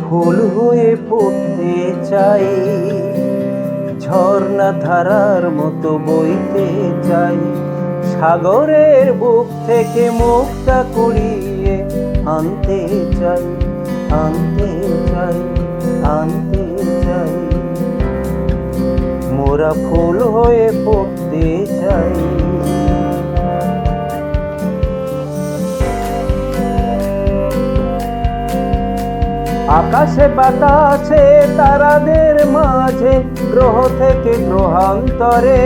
ফুল হয়ে পড়তে চাই, ঝর্ণা ধারার মতো বইতে চাই। সাগরের বুক থেকে মুক্তা কুড়িয়ে আনতে চাই আনতে চাই আনতে চাই। মোরা ফুল আকাশে বাতাসে, তারাদের মাঝে, গ্রহ থেকে গ্রহান্তরে।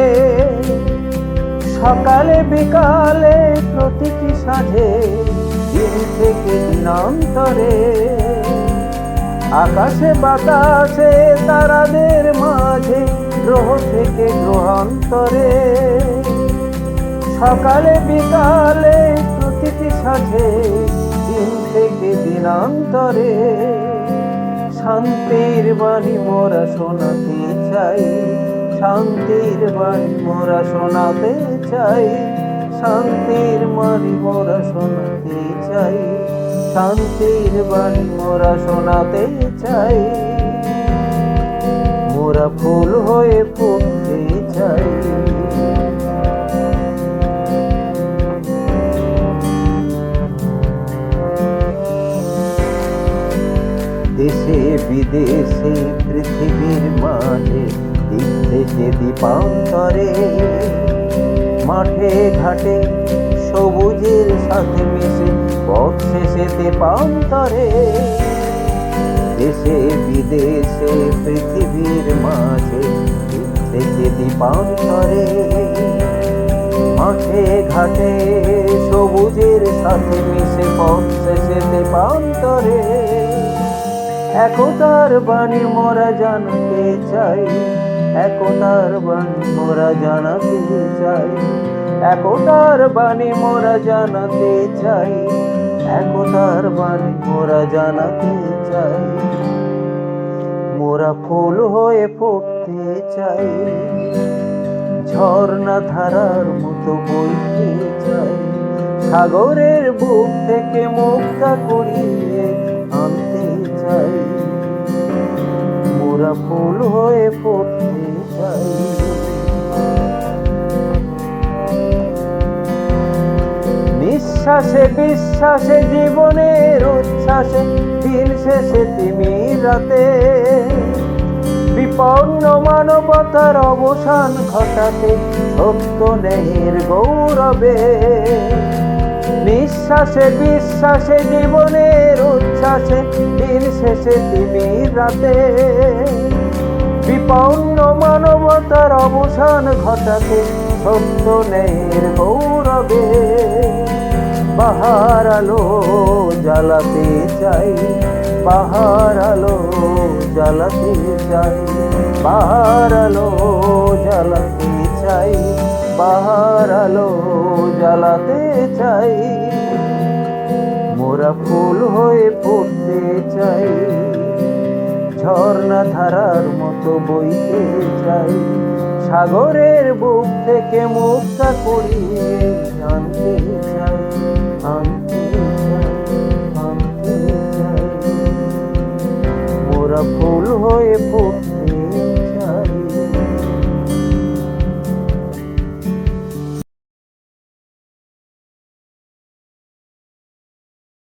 সকালে, বিকালে প্রতিটি সাঁঝে দিন থেকে দিনান্তরে আকাশে বাতাসে, তারাদের মাঝে, গ্রহ থেকে গ্রহান্তরে। সকালে, বিকালে প্রতিটি সাথে দিন থেকে দিনান্তরে শান্তির বাণী মোরা শোনাতে চাই। শান্তির বাণী মোরা শোনাতে চাই। শান্তির বাণী মোরা শোনাতে চাই। শান্তির বাণী মোরা শোনাতে চাই। মোরা ফুল হয়ে ফুটতে চাই। দেশে, বিদেশে, পৃথিবীর মাঝে দিক থেকে দীপান্তরে। মাঠে, ঘাটে, সবুজের সাথে মিশে, পথ শেষে দীপান্তরে। দেশে, বিদেশে, পৃথিবীর মাঝে দিক থেকে দীপান্তরে। মাঠে, ঘাটে, সবুজের সাথে মিশে, পথ শেষে দীপান্তরে। একতার বাণী মোরা জানতে চাই। একতার বাণী মোরা জানাতে চাই। একতার বাণী মোরা জানাতে চাই। একতার বাণী মোরা জানাতে চাই। মোরা ফুল হয়ে পড়তে চাই। ঝর্ণা ধারার মতো বইতে চাই। সাগরের বুক থেকে মুক্তা করিয়ে আনতে মোরা ফুল হয়ে পড়তে চাই নিঃশ্বাসে, বিশ্বাসে, জীবনের উচ্ছ্বাসে, দিন শেষে তিমি রাতে। বিপন্ন মানবতার অবসান ঘটাতে সত্য নেহের গৌরবে। নিঃশ্বাসে, বিশ্বাসে, জীবনের উচ্ছ্বাসে দিন শেষে তিমি রাতে। বিপন্ন মানবতার অবসান ঘটাতে সত্য গৌরবে। বাহার আলো জ্বালাতে চাই বাহার আলো জ্বালাতে চাই বাহার আলো জ্বালাতে চাই বাহার আলো জ্বালাতে চাই। মোরা ফুল হয়ে পড়তে চাই। ঝর্ণা ধারার মতো বইতে চাই। সাগরের বুক থেকে মুক্তা করিয়ে আনতে চাই।